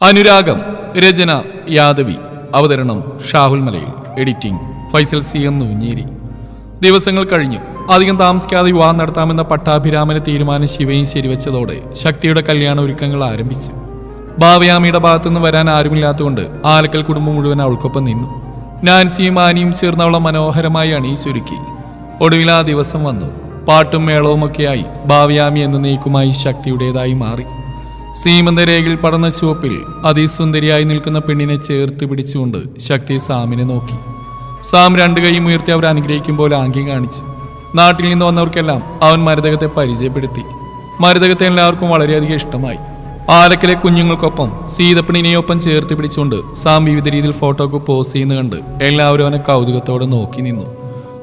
അനുരാഗം രചന യാദവി അവതരണം Shahul Malayil editing Faisal C M Noonjeri. ദിവസങ്ങൾ കഴിഞ്ഞു. അധികം താമസിക്കാതെ വിവാഹം നടത്താമെന്ന പട്ടാഭിരാമന് തീരുമാനം ശിവയും ശരിവെച്ചതോടെ ശക്തിയുടെ കല്യാണ ഒരുക്കങ്ങൾ ആരംഭിച്ചു. ഭാവയാമിയുടെ ഭാഗത്തുനിന്ന് വരാൻ ആരുമില്ലാത്തതുകൊണ്ട് ആലക്കൽ കുടുംബം മുഴുവൻ അവൾക്കൊപ്പം നിന്നു. നാൻസിയും ആനിയും ചേർന്നവളെ മനോഹരമായി അണിയിച്ചൊരുക്കി ഒടുവിൽ ആ ദിവസം വന്നു. പാട്ടും മേളവുമൊക്കെയായി ഭാവയാമി എന്ന നീക്കുമായി ശക്തിയുടേതായി മാറി. സീമന്തരേഖയിൽ പടർന്ന ചുവപ്പിൽ അതിസുന്ദരിയായി നിൽക്കുന്ന പെണ്ണിനെ ചേർത്ത് പിടിച്ചുകൊണ്ട് ശക്തി സാമിനെ നോക്കി. സാം രണ്ടു കൈയും ഉയർത്തി അവർ പോലെ ആംഗ്യം കാണിച്ചു. നാട്ടിൽ നിന്ന് വന്നവർക്കെല്ലാം അവൻ മരതകത്തെ പരിചയപ്പെടുത്തി. മരതകത്തെ എല്ലാവർക്കും വളരെയധികം ഇഷ്ടമായി. ആലക്കിലെ കുഞ്ഞുങ്ങൾക്കൊപ്പം സീതപ്പണിനെയൊപ്പം ചേർത്ത് പിടിച്ചുകൊണ്ട് സാം വിവിധ രീതിയിൽ ഫോട്ടോക്ക് പോസ് ചെയ്യുന്ന കണ്ട് എല്ലാവരും അവനെ കൗതുകത്തോടെ നോക്കി നിന്നു.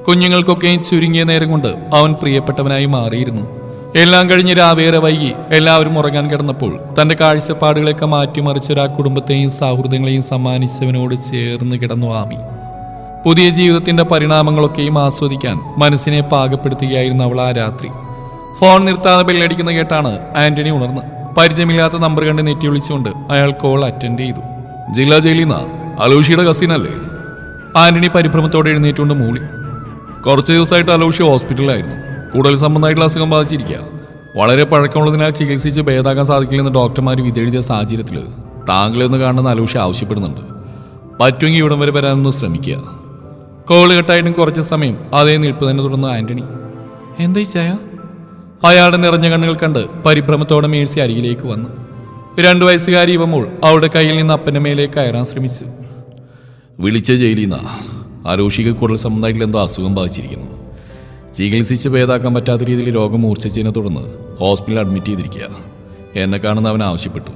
കുഞ്ഞുങ്ങൾക്കൊക്കെയും ചുരുങ്ങിയ നേരം കൊണ്ട് അവൻ പ്രിയപ്പെട്ടവനായി മാറിയിരുന്നു. എല്ലാം കഴിഞ്ഞ് രാവേറെ വൈകി എല്ലാവരും ഉറങ്ങാൻ കിടന്നപ്പോൾ തന്റെ കാഴ്ചപ്പാടുകളൊക്കെ മാറ്റിമറിച്ചൊരാ കുടുംബത്തെയും സൗഹൃദങ്ങളെയും സമ്മാനിച്ചവനോട് ചേർന്ന് കിടന്നു ആമി. പുതിയ ജീവിതത്തിന്റെ പരിണാമങ്ങളൊക്കെയും ആസ്വദിക്കാൻ മനസ്സിനെ പാകപ്പെടുത്തുകയായിരുന്നു അവൾ ആ രാത്രി. ഫോൺ നിർത്താതെ ബെല്ലടിക്കുന്ന കേട്ടാണ് ആന്റണി ഉണർന്ന്. പരിചയമില്ലാത്ത നമ്പർ കണ്ട് നെറ്റി വിളിച്ചുകൊണ്ട് അയാൾ കോൾ അറ്റൻഡ് ചെയ്തു. ജില്ലാ ജയിലിൽ നിന്ന്? അലോഷിയുടെ കസിൻ അല്ലേ? ആന്റണി പരിഭ്രമത്തോടെ എഴുന്നേറ്റുകൊണ്ട് മൂളി. കുറച്ച് ദിവസമായിട്ട് അലോഷി ഹോസ്പിറ്റലിലായിരുന്നു കൂടുതൽ സംബന്ധമായിട്ടുള്ള അസുഖം ബാധിച്ചിരിക്കുക. വളരെ പഴക്കമുള്ളതിനാൽ ചികിത്സിച്ച് ഭേദാക്കാൻ സാധിക്കില്ലെന്ന് ഡോക്ടർമാർ വിതെഴുതിയ സാഹചര്യത്തിൽ താങ്കളെ ഒന്ന് കാണുന്ന അലൂഷ ആവശ്യപ്പെടുന്നുണ്ട്. പറ്റുമെങ്കിൽ ഇവിടം വരെ വരാനൊന്ന് ശ്രമിക്കുക. കോൾ കെട്ടായിട്ടും കുറച്ച് സമയം അതേ നിൽപ്പ് തന്നെ തുടർന്ന് ആന്റണി. എന്താ ചായ? അയാളുടെ നിറഞ്ഞ കണ്ണുകൾ കണ്ട് പരിഭ്രമത്തോടെ മേഴ്സി അരികിലേക്ക് വന്നു. രണ്ടു വയസ്സുകാരി ഇവമ്പോൾ അവളുടെ കയ്യിൽ നിന്ന് അപ്പന്റെ മേലേക്ക് കയറാൻ ശ്രമിച്ചു. വിളിച്ച ജയിലിൽ നിന്നാ. അരോഷിക്ക് കൂടുതൽ സംബന്ധമായിട്ടുള്ള എന്തോ അസുഖം ബാധിച്ചിരിക്കുന്നു. ചികിത്സിച്ച് ഭേദാക്കാൻ പറ്റാത്ത രീതിയിൽ രോഗം മൂർച്ഛിച്ചതിനെ തുടർന്ന് ഹോസ്പിറ്റലിൽ അഡ്മിറ്റ് ചെയ്തിരിക്കുക. എന്നെ കാണുന്ന അവൻ ആവശ്യപ്പെട്ടു.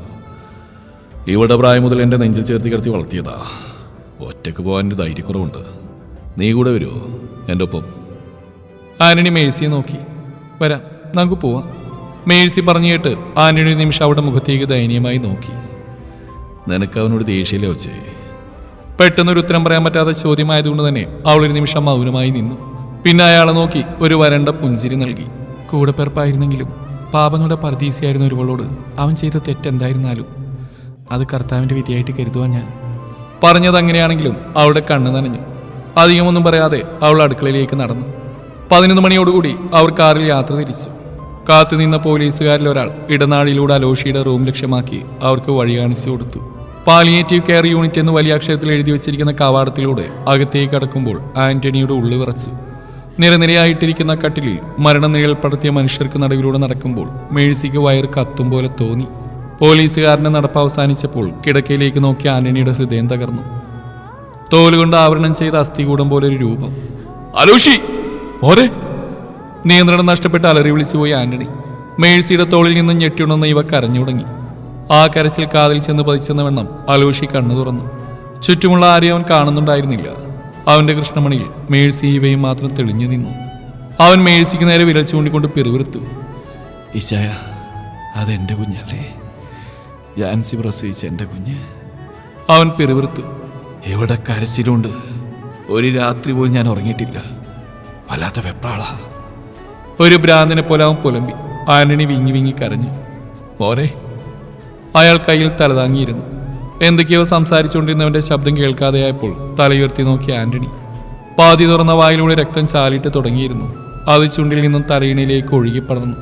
ഇവിടെ പ്രായം മുതൽ എന്റെ നെഞ്ചിൽ ചേർത്ത് കിടത്തി വളർത്തിയതാ. ഒറ്റയ്ക്ക് പോകാൻ ഒരു ധൈര്യക്കുറവുണ്ട്. നീ കൂടെ വരുമോ എന്റെ ഒപ്പം. ആന്റണി മേഴ്സിയെ നോക്കി. വരാം നമുക്ക് പോവാം. മേഴ്സി പറഞ്ഞു കേട്ട് ആന്റണി ഒരു നിമിഷം അവിടെ മുഖത്തേക്ക് ദയനീയമായി നോക്കി. നിനക്ക് അവനോട് ദേഷ്യയിലെ വെച്ചേ പെട്ടെന്നൊരു ഉത്തരം പറയാൻ പറ്റാത്ത ചോദ്യമായതുകൊണ്ട് തന്നെ അവളൊരു നിമിഷം മൗനമായി നിന്നു. പിന്നെ അയാളെ നോക്കി ഒരു വരണ്ട പുഞ്ചിരി നൽകി. കൂടെ പിറപ്പായിരുന്നെങ്കിലും പാപങ്ങളുടെ പർദീസിയായിരുന്ന ഒരുവളോട് അവൻ ചെയ്ത തെറ്റെന്തായിരുന്നാലും അത് കർത്താവിന്റെ വിധിയായിട്ട് കരുതുവാൻ ഞാൻ പറഞ്ഞത് അങ്ങനെയാണെങ്കിലും അവളുടെ കണ്ണ് നനഞ്ഞു. അധികമൊന്നും പറയാതെ അവൾ അടുക്കളയിലേക്ക് നടന്നു. പതിനൊന്ന് മണിയോടുകൂടി അവർ കാറിൽ യാത്ര തിരിച്ചു. കാത്തുനിന്ന പോലീസുകാരിൽ ഒരാൾ ഇടനാഴിയിലൂടെ അലോഷിയുടെ റൂം ലക്ഷ്യമാക്കി അവർക്ക് വഴി കാണിച്ചു കൊടുത്തു. പാലിയേറ്റീവ് കെയർ യൂണിറ്റ് എന്ന് വലിയ അക്ഷരത്തിൽ എഴുതി വെച്ചിരിക്കുന്ന കവാടത്തിലൂടെ അകത്തേക്ക് കടക്കുമ്പോൾ ആന്റണിയുടെ ഉള്ളു വിറച്ചു. നിരനിരയായിട്ടിരിക്കുന്ന കട്ടിലിൽ മരണനിഴൽ പടർത്തിയ മനുഷ്യർക്ക് നടുവിലൂടെ നടക്കുമ്പോൾ മേഴ്സിക്ക് വയർ കത്തും പോലെ തോന്നി. പോലീസുകാരന്റെ നടപ്പ് അവസാനിച്ചപ്പോൾ കിടക്കയിലേക്ക് നോക്കിയ ആന്റണിയുടെ ഹൃദയം തകർന്നു. തോലുകൊണ്ട് ആവരണം ചെയ്ത അസ്ഥികൂടം പോലെ ഒരു രൂപം. അലോഷി ഓരെ നിയന്ത്രണം നഷ്ടപ്പെട്ട് അലറി വിളിച്ചുപോയി ആന്റണി. മേഴ്സിയുടെ തോളിൽ നിന്ന് ഞെട്ടിയുണെന്ന് ഇവ കരഞ്ഞു തുടങ്ങി. ആ കരച്ചിൽ കാതിൽ ചെന്ന് പതിച്ചെന്ന വണ്ണം അലോഷി കണ്ണു തുറന്നു. ചുറ്റുമുള്ള ആരെയും അവൻ കാണുന്നുണ്ടായിരുന്നില്ല. അവന്റെ കൃഷ്ണമണിയിൽ മേഴ്സി ഇവയും മാത്രം തെളിഞ്ഞു നിന്നു. അവൻ മേഴ്സിക്ക് നേരെ വിരൽ ചൂണ്ടിക്കൊണ്ട് പിറുവിറുത്തു ഇശായ അതെന്റെ കുഞ്ഞല്ലേ? ജാൻസി പ്രസവിച്ച എന്റെ കുഞ്ഞ്. അവൻ പിറുവിറുത്തു എവിടെ കരച്ചിലുണ്ട്? ഒരു രാത്രി പോലും ഞാൻ ഉറങ്ങിയിട്ടില്ല. വല്ലാത്ത വെപ്രാള. ഒരു ഭ്രാന്തിനെ പോലെ അവൻ പുലമ്പി. ആന്റണി വിങ്ങി വിങ്ങി കരഞ്ഞു. മോനെ അയാൾ കയ്യിൽ തലതാങ്ങിയിരുന്നു. എന്തൊക്കെയോ സംസാരിച്ചുകൊണ്ടിരുന്നവന്റെ ശബ്ദം കേൾക്കാതെയായപ്പോൾ തലയുയർത്തി നോക്കിയ ആന്റണി. പാതി തുറന്ന വായിലൂടെ രക്തം ചാലിട്ട് തുടങ്ങിയിരുന്നു. അത് ചുണ്ടിൽ നിന്നും തലയിണയിലേക്ക് ഒഴുകിപ്പടർന്നു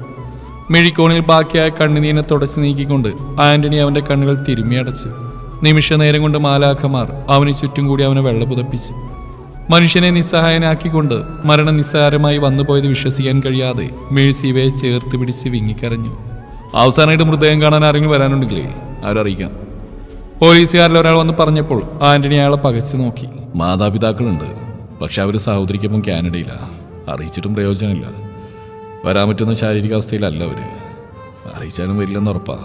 മിഴിക്കോണിൽ ബാക്കിയായ കണ്ണുനീനെ തുടച്ചു നീക്കിക്കൊണ്ട് ആന്റണി അവന്റെ കണ്ണുകൾ തിരുമ്മിയടച്ചു നിമിഷ നേരം കൊണ്ട് മാലാഖമാർ അവന് ചുറ്റും കൂടി അവനെ വെള്ളപുതപ്പിച്ചു മനുഷ്യനെ നിസ്സഹായനാക്കിക്കൊണ്ട് മരണം നിസ്സാരമായി വന്നുപോയത് വിശ്വസിക്കാൻ കഴിയാതെ മേഴ്സി ഇവയെ ചേർത്ത് പിടിച്ച് വിങ്ങിക്കരഞ്ഞു. അവസാനമായിട്ട് മൃതദേഹം കാണാൻ ആരെങ്കിലും വരാനുണ്ടെങ്കിലേ അവരറിയിക്കാം പോലീസുകാരിൽ ഒരാൾ വന്ന് പറഞ്ഞപ്പോൾ ആന്റണി അയാളെ പകച്ചു നോക്കി. മാതാപിതാക്കളുണ്ട്. പക്ഷെ അവർ സഹോദരിക്കൊപ്പം കാനഡയില്ല അറിയിച്ചിട്ടും പ്രയോജനമില്ല. വരാൻ പറ്റുന്ന ശാരീരികാവസ്ഥയിലല്ല അവർ. അറിയിച്ചാലും വരില്ലെന്ന് ഉറപ്പാ.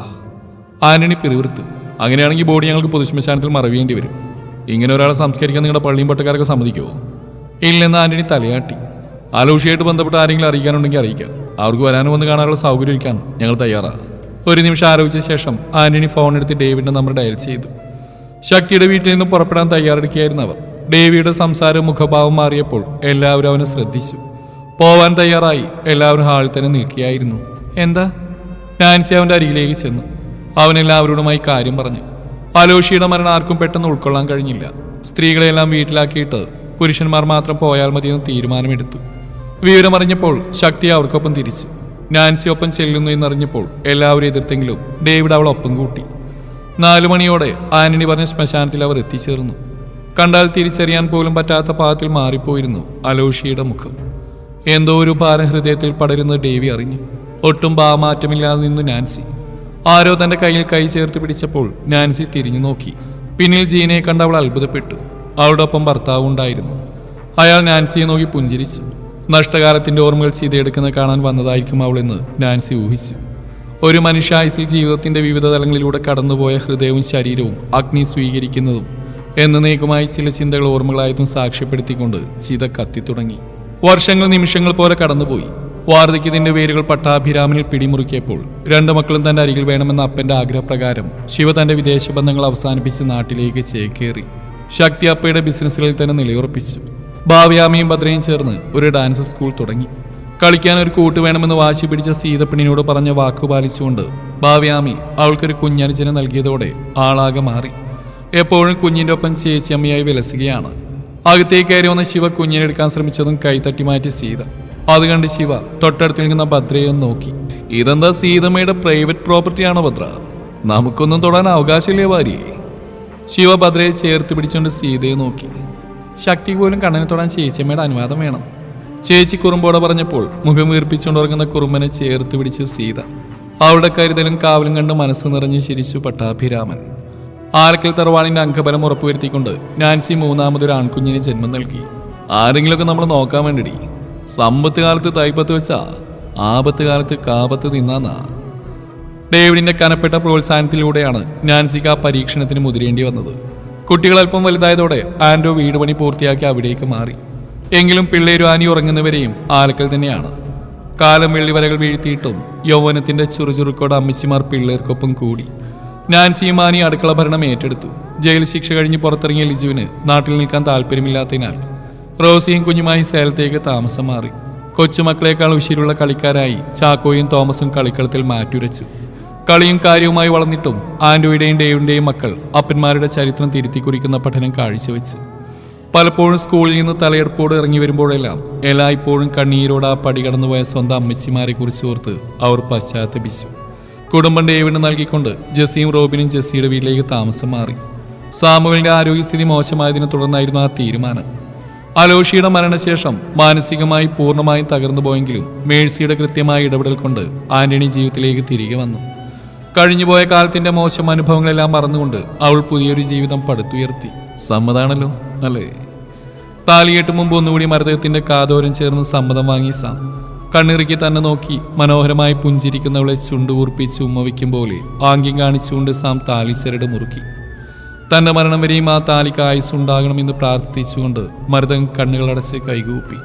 ആന്റണി പിറിവിറുത്തു അങ്ങനെയാണെങ്കിൽ ബോഡി ഞങ്ങൾക്ക് പൊതുശ്മശാനത്തിൽ മറവേണ്ടി വരും. ഇങ്ങനെ ഒരാളെ സംസ്കരിക്കാൻ നിങ്ങളുടെ പള്ളിയും പട്ടക്കാരൊക്കെ സമ്മതിക്കുമോ ഇല്ലെന്ന് ആന്റണി തലയാട്ടി. ആലോഷിയായിട്ട് ബന്ധപ്പെട്ട് ആരെങ്കിലും അറിയിക്കാനുണ്ടെങ്കിൽ അറിയിക്കാം. അവർക്ക് വരാനും വന്ന് കാണാനുള്ള സൗകര്യം ഒരുക്കാൻ ഞങ്ങൾ തയ്യാറാണ് ഒരു നിമിഷം ആലോചിച്ച ശേഷം ആന്റണി ഫോൺ എടുത്ത് ഡേവിഡിന്റെ നമ്പർ ഡയൽ ചെയ്തു. ശക്തിയുടെ വീട്ടിൽ നിന്ന് പുറപ്പെടാൻ തയ്യാറെടുക്കുകയായിരുന്നു അവർ. ഡേവിയുടെ സംസാരം മുഖഭാവം മാറിയപ്പോൾ എല്ലാവരും അവനെ ശ്രദ്ധിച്ചു. പോവാൻ തയ്യാറായി എല്ലാവരും ഹാളിൽ തന്നെ നിൽക്കുകയായിരുന്നു. എന്താ? നാൻസി അവന്റെ അരികിലേക്ക് ചെന്നു. അവൻ എല്ലാവരോടുമായി കാര്യം പറഞ്ഞു. അലോഷിയുടെ മരണം ആർക്കും പെട്ടെന്ന് ഉൾക്കൊള്ളാൻ കഴിഞ്ഞില്ല. സ്ത്രീകളെല്ലാം വീട്ടിലാക്കിയിട്ട് പുരുഷന്മാർ മാത്രം പോയാൽ മതിയെന്ന് തീരുമാനമെടുത്തു. വിവരമറിഞ്ഞപ്പോൾ ശക്തി അവർക്കൊപ്പം തിരിച്ചു. നാൻസി ഒപ്പം ചെല്ലുന്നു എന്നറിഞ്ഞപ്പോൾ എല്ലാവരും എതിർത്തെങ്കിലും ഡേവിഡ് അവൾ ഒപ്പം കൂട്ടി. നാലു മണിയോടെ ആന്റണി പറഞ്ഞ ശ്മശാനത്തിൽ അവർ എത്തിച്ചേർന്നു. കണ്ടാൽ തിരിച്ചറിയാൻ പോലും പറ്റാത്ത പാകത്തിൽ മാറിപ്പോയിരുന്നു അലോഷിയുടെ മുഖം. എന്തോ ഒരു ഭാരം ഹൃദയത്തിൽ പടരുന്ന ഡേവി അറിഞ്ഞു. ഒട്ടും ഭാമാറ്റമില്ലാതെ നിന്നു നാൻസി. ആരോ തന്റെ കയ്യിൽ കൈ ചേർത്ത് പിടിച്ചപ്പോൾ നാൻസി തിരിഞ്ഞു നോക്കി. പിന്നിൽ ജീനയെ കണ്ട് അവൾ അത്ഭുതപ്പെട്ടു. അവളുടെ ഒപ്പം ഭർത്താവ് ഉണ്ടായിരുന്നു അയാൾ നാൻസിയെ നോക്കി പുഞ്ചിരിച്ചു. നഷ്ടകാലത്തിന്റെ ഓർമ്മകൾ ചെയ്തെടുക്കുന്ന കാണാൻ വന്നതായിരിക്കും അവളെന്ന് നാൻസി ഊഹിച്ചു. ഒരു മനുഷ്യായുസിൽ ജീവിതത്തിന്റെ വിവിധ തലങ്ങളിലൂടെ കടന്നുപോയ ഹൃദയവും ശരീരവും അഗ്നി സ്വീകരിക്കുന്നതും എന്നേക്കുമായി ചില ചിന്തകൾ ഓർമ്മകളായതും സാക്ഷ്യപ്പെടുത്തിക്കൊണ്ട് ചിത കത്തിത്തുടങ്ങി വർഷങ്ങൾ നിമിഷങ്ങൾ പോലെ കടന്നുപോയി. വാർദ്ധക്യത്തിന്റെ വേരുകൾ പട്ടാഭിരാമനിൽ പിടിമുറുക്കിയപ്പോൾ രണ്ടു മക്കളും തന്റെ അരികിൽ വേണമെന്ന അപ്പന്റെ ആഗ്രഹപ്രകാരം ശിവ തന്റെ വിദേശ ബന്ധങ്ങൾ അവസാനിപ്പിച്ച് നാട്ടിലേക്ക് ചേക്കേറി. ശക്തി അപ്പയുടെ ബിസിനസ്സുകളിൽ തന്നെ നിലയുറപ്പിച്ചു. ഭാവ്യാമിയും ഭദ്രയും ചേർന്ന് ഒരു ഡാൻസ് സ്കൂൾ തുടങ്ങി. കളിക്കാൻ ഒരു കൂട്ട് വേണമെന്ന് വാശി പിടിച്ച സീതപ്പണിനോട് പറഞ്ഞ വാക്കു പാലിച്ചുകൊണ്ട് ഭാവ്യാമി അവൾക്കൊരു കുഞ്ഞനുജനെ നൽകിയതോടെ ആളാകെ മാറി. എപ്പോഴും കുഞ്ഞിന്റെ ഒപ്പം ചേച്ചിയമ്മയായി വിലസുകയാണ്. അകത്തേക്ക് കയറി വന്ന ശിവ കുഞ്ഞിനെ എടുക്കാൻ ശ്രമിച്ചതും കൈതട്ടി മാറ്റി സീത. അത് കണ്ട് ശിവ തൊട്ടടുത്ത് നിൽക്കുന്ന ഭദ്രയെ നോക്കി. ഇതെന്താ സീതമ്മയുടെ പ്രൈവറ്റ് പ്രോപ്പർട്ടിയാണോ ഭദ്ര? നമുക്കൊന്നും തൊടാൻ അവകാശമില്ലേ ഭാര്യയെ ശിവ ഭദ്രയെ ചേർത്ത് പിടിച്ചുകൊണ്ട് സീതയെ നോക്കി. ശക്തി പോലും കണ്ണനെ തൊടാൻ ചേച്ചിയമ്മയുടെ അനുവാദം വേണം. ചേച്ചി കുറുമ്പോടെ പറഞ്ഞപ്പോൾ മുഖം വീർപ്പിച്ചുകൊണ്ട് ഉറങ്ങുന്ന കുറുമ്പനെ ചേർത്ത് പിടിച്ചു സീത. അവളുടെ കരുതലും കാവലും കണ്ട് മനസ്സ് നിറഞ്ഞ് ചിരിച്ചു പട്ടാഭിരാമൻ. ആരക്കൽ തറവാളിന്റെ അംഗബലം ഉറപ്പുവരുത്തിക്കൊണ്ട് നാൻസി മൂന്നാമതൊരു ആൺകുഞ്ഞിന് ജന്മം നൽകി. ആരെങ്കിലുമൊക്കെ നമ്മൾ നോക്കാൻ വേണ്ടി സമ്പത്ത് കാലത്ത് തൈപ്പത്ത് വെച്ചാ ആപത്ത് കാലത്ത് കാപത്ത് തിന്നാന്നാ. ഡേവിഡിന്റെ കനപ്പെട്ട പ്രോത്സാഹനത്തിലൂടെയാണ് നാൻസിക്ക് ആ പരീക്ഷണത്തിന് മുതിരേണ്ടി വന്നത്. കുട്ടികൾ അല്പം വലുതായതോടെ ആൻഡോ വീട് പണി പൂർത്തിയാക്കി അവിടേക്ക് മാറി. എങ്കിലും പിള്ളേരും ആനി ഉറങ്ങുന്നവരെയും ആലക്കൽ തന്നെയാണ്. കാലം വെള്ളിവരകൾ വീഴ്ത്തിയിട്ടും യൗവനത്തിന്റെ ചുറുചുറുക്കോടെ അമ്മച്ചിമാർ പിള്ളേർക്കൊപ്പം കൂടി. നാൻസിയും ആനി അടുക്കള ഭരണം ഏറ്റെടുത്തു. ജയിൽ ശിക്ഷ കഴിഞ്ഞ് പുറത്തിറങ്ങിയ ലിജുവിന് നാട്ടിൽ നിൽക്കാൻ താല്പര്യമില്ലാത്തതിനാൽ റോസിയും കുഞ്ഞുമായി സേലത്തേക്ക് താമസം മാറി. കൊച്ചുമക്കളേക്കാൾ ഉശിരുള്ള കളിക്കാരായി ചാക്കോയും തോമസും കളിക്കളത്തിൽ മാറ്റുരച്ചു. കളിയും കാര്യവുമായി വളർന്നിട്ടും ആൻഡോയുടെയും ഡേവിന്റെയും മക്കൾ അപ്പന്മാരുടെ ചരിത്രം തിരുത്തി കുറിക്കുന്ന പഠനം കാഴ്ചവെച്ച്. പലപ്പോഴും സ്കൂളിൽ നിന്ന് തലയെടുപ്പോട് ഇറങ്ങി വരുമ്പോഴെല്ലാം എല്ലായ്പ്പോഴും കണ്ണീരോട് ആ പടി കടന്നുപോയ സ്വന്തം അമ്മച്ചിമാരെ കുറിച്ച് ഓർത്ത് അവർ പശ്ചാത്തപിച്ചു. കുടുംബം ഡേവിന് നൽകിക്കൊണ്ട് ജെസ്സിയും റോബിനും ജെസ്സിയുടെ വീട്ടിലേക്ക് താമസം മാറി. സാമുവലിന്റെ ആരോഗ്യസ്ഥിതി മോശമായതിനെ തുടർന്നായിരുന്നു ആ തീരുമാനം. അലോഷിയുടെ മരണശേഷം മാനസികമായി പൂർണമായും തകർന്നു പോയെങ്കിലും മേഴ്സിയുടെ കൃത്യമായ ഇടപെടൽ കൊണ്ട് ആന്റണി ജീവിതത്തിലേക്ക് തിരികെ വന്നു. കഴിഞ്ഞുപോയ കാലത്തിന്റെ മോശം അനുഭവങ്ങളെല്ലാം മറന്നുകൊണ്ട് അവൾ പുതിയൊരു ജീവിതം പടുത്തുയർത്തി. സമ്മതാണല്ലോ അല്ലേ? താലികെട്ട് മുമ്പ് ഒന്നുകൂടി മരതകത്തിന്റെ കാതോരം ചേർന്ന് സമ്മതം വാങ്ങി സാം. കണ്ണിറുക്കി തന്നെ നോക്കി മനോഹരമായി പുഞ്ചിരിക്കുന്നവളെ ചുണ്ടുകൂർപ്പിച്ച് ഉമ്മ വയ്ക്കും പോലെ ആംഗ്യം കാണിച്ചുകൊണ്ട് സാം താലിച്ചരട് മുറുക്കി. തന്റെ മരണം വരെയും ആ താലിക്ക് ആയുസ് ഉണ്ടാകണമെന്ന് പ്രാർത്ഥിച്ചുകൊണ്ട് മരുതൻ കണ്ണുകളടച്ച് കൈകൂപ്പി.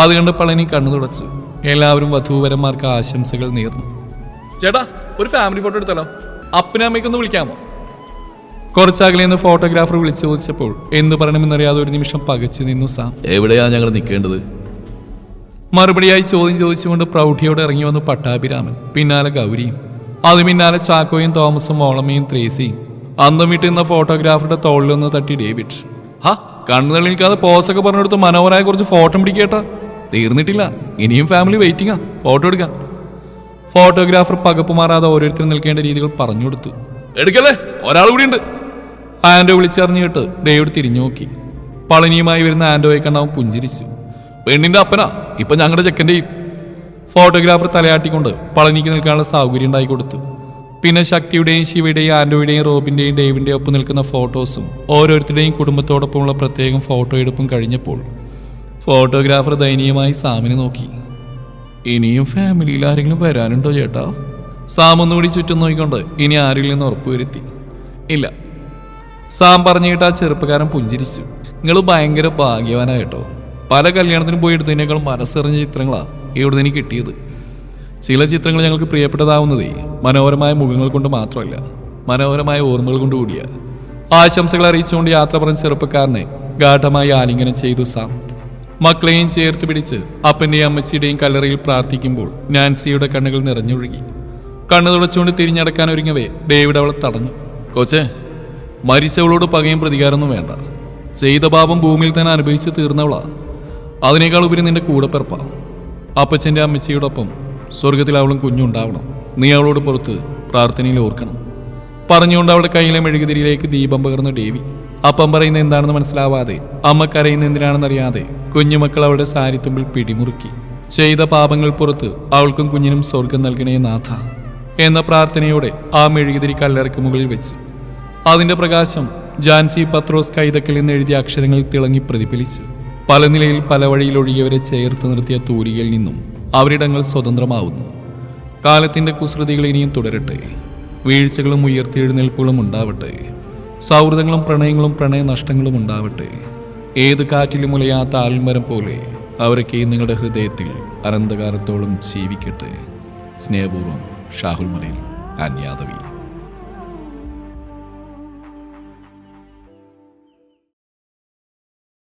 അത് കണ്ട് പളനി കണ്ണു തുടച്ചു. എല്ലാവരും വധൂവരന്മാർക്ക് ആശംസകൾ നേർന്നു. ചേട്ടാ ഒരു ഫാമിലി ഫോട്ടോ എടുത്താലോ? അപ്പനും അമ്മയ്ക്കൊന്ന് വിളിക്കാമോ? കുറച്ചകലെ നിന്ന് ഫോട്ടോഗ്രാഫർ വിളിച്ചു ചോദിച്ചപ്പോൾ എന്തു പറയണമെന്നറിയാതെ ഒരു നിമിഷം പകച്ചു നിന്നു സാം. എവിടെയാ ഞങ്ങൾ നിൽക്കേണ്ടത് മറുപടിയായി ചോദ്യം ചോദിച്ചുകൊണ്ട് പ്രൗഢിയോടെ ഇറങ്ങി വന്നു പട്ടാഭിരാമൻ പിന്നാലെ ഗൗരിയും അത് പിന്നാലെ ചാക്കോയും തോമസും ഓളമയും ത്രേസിയും അന്തം വിട്ട് നിന്ന ഫോട്ടോഗ്രാഫറുടെ തോളിലൊന്ന് തട്ടി ഡേവിഡ്. ഹാ കണ്ണുകൾ നിൽക്കാതെ പോസൊക്കെ പറഞ്ഞെടുത്ത് മനോഹരമായ കുറച്ച് ഫോട്ടോ പിടിക്കേട്ടാ തീർന്നിട്ടില്ല ഇനിയും ഫാമിലി വെയിറ്റിംഗാ ഫോട്ടോ എടുക്കാൻ ഫോട്ടോഗ്രാഫർ പകപ്പ് മാറാതെ ഓരോരുത്തരും നിൽക്കേണ്ട രീതികൾ പറഞ്ഞു കൊടുത്തു. എടുക്കല്ലേ? ഒരാൾ കൂടി ഉണ്ട് ആൻഡോ വിളിച്ചറിഞ്ഞു കേട്ട് ഡേവിഡ് തിരിഞ്ഞു നോക്കി. പളനിയുമായി വരുന്ന ആൻഡോയെ കണ്ടാവും പുഞ്ചിരിച്ചു. പെണ്ണിന്റെ അപ്പനാ. ഇപ്പൊ ഞങ്ങളുടെ ചെക്കന്റെയും ഫോട്ടോഗ്രാഫർ തലയാട്ടിക്കൊണ്ട് പളനിക്ക് നിൽക്കാനുള്ള സൗകര്യം ഉണ്ടായി കൊടുത്തു. പിന്നെ ശക്തിയുടെയും ശിവയുടെയും ആൻഡോയുടെയും റോബിന്റെയും ഡേവിന്റെയും ഒപ്പം നിൽക്കുന്ന ഫോട്ടോസും ഓരോരുത്തരുടെയും കുടുംബത്തോടൊപ്പമുള്ള പ്രത്യേകം ഫോട്ടോ എടുപ്പും കഴിഞ്ഞപ്പോൾ ഫോട്ടോഗ്രാഫർ ദയനീയമായി സാമിനെ നോക്കി. ഇനിയും ഫാമിലിയിൽ ആരെങ്കിലും വരാനുണ്ടോ ചേട്ടാ? സാം ഒന്നുകൂടി ചുറ്റും നോക്കിക്കൊണ്ട് ഇനി ആരിൽ നിന്ന് ഉറപ്പുവരുത്തി ഇല്ല. സാം പറഞ്ഞിട്ട് ആ ചെറുപ്പക്കാരൻ പുഞ്ചിരിച്ചു. നിങ്ങൾ ഭയങ്കര ഭാഗ്യവാനാണ് കേട്ടോ. പല കല്യാണത്തിനും പോയി എടുത്തതിനേക്കാൾ മനസ്സറിഞ്ഞ ചിത്രങ്ങളാ ഇവിടെ നിന്ന് കിട്ടിയത്. ചില ചിത്രങ്ങൾ ഞങ്ങൾക്ക് പ്രിയപ്പെട്ടതാവുന്നതേ മനോഹരമായ മുഖങ്ങൾ കൊണ്ട് മാത്രമല്ല മനോഹരമായ ഓർമ്മകൾ കൊണ്ട് കൂടിയ. ആശംസകൾ അറിയിച്ചുകൊണ്ട് യാത്ര പറഞ്ഞ ചെറുപ്പക്കാരനെ ഗാഠമായി ആലിംഗനം ചെയ്തു സാം. മക്കളെയും ചേർത്ത് പിടിച്ച് അപ്പന്റെയും അമ്മച്ചിയുടെയും കല്ലറയിൽ പ്രാർത്ഥിക്കുമ്പോൾ നാൻസിയുടെ കണ്ണുകൾ നിറഞ്ഞൊഴുകി. കണ്ണു തുടച്ചുകൊണ്ട് തിരിഞ്ഞടക്കാൻ ഒരുങ്ങവേ ഡേവിഡ് അവളെ തടഞ്ഞു. കോച്ചേ മരിച്ചവളോട് പകയും പ്രതികാരമൊന്നും വേണ്ട. ചെയ്ത പാപം ഭൂമിയിൽ തന്നെ അനുഭവിച്ച് തീർന്നവളാ. അതിനേക്കാൾ ഉപരി നിന്റെ കൂടെപ്പിറപ്പാ അപ്പച്ചന്റെ അമ്മച്ചിയോടൊപ്പം സ്വർഗത്തിൽ അവളും കുഞ്ഞുണ്ടാവണം. നീ അവളോട് പുറത്ത് പ്രാർത്ഥനയിൽ ഓർക്കണം. പറഞ്ഞുകൊണ്ട് അവളുടെ കയ്യിലെ മെഴുകുതിരിയിലേക്ക് ദീപം പകർന്ന ദേവി അപ്പം പറയുന്ന എന്താണെന്ന് മനസ്സിലാവാതെ അമ്മ കരയുന്ന എന്തിനാണെന്നറിയാതെ കുഞ്ഞുമക്കൾ അവളുടെ സാരിത്തുമ്പിൽ പിടിമുറുക്കി. ചെയ്ത പാപങ്ങൾ പുറത്ത് അവൾക്കും കുഞ്ഞിനും സ്വർഗം നൽകണേ നാഥ എന്ന പ്രാർത്ഥനയോടെ ആ മെഴുകുതിരി കല്ലറയ്ക്ക് മുകളിൽ വെച്ച്. അതിന്റെ പ്രകാശം ജാൻസി പത്രോസ് കൈതക്കിൽ നിന്ന് എഴുതിയ അക്ഷരങ്ങൾ തിളങ്ങി പ്രതിഫലിച്ചു പല നിലയിൽ പല വഴിയിൽ ഒഴുകിയവരെ ചേർത്ത് നിർത്തിയ തൂലികയിൽ നിന്നും അവരിടങ്ങൾ സ്വതന്ത്രമാവുന്നു. കാലത്തിന്റെ കുസൃതികൾ ഇനിയും തുടരട്ടെ. വീഴ്ചകളും ഉയർത്തെഴുന്നേൽപ്പുകളും ഉണ്ടാവട്ടെ. സൗഹൃദങ്ങളും പ്രണയങ്ങളും പ്രണയനഷ്ടങ്ങളും ഉണ്ടാവട്ടെ. ഏത് കാറ്റിലും മുലയാത്ത ആൽമരം പോലെ അവരൊക്കെ നിങ്ങളുടെ ഹൃദയത്തിൽ അനന്തകാലത്തോളം ജീവിക്കട്ടെ. സ്നേഹപൂർവം ഷാഹുൽ മലയിൽ ആൻഡ് യാദവി.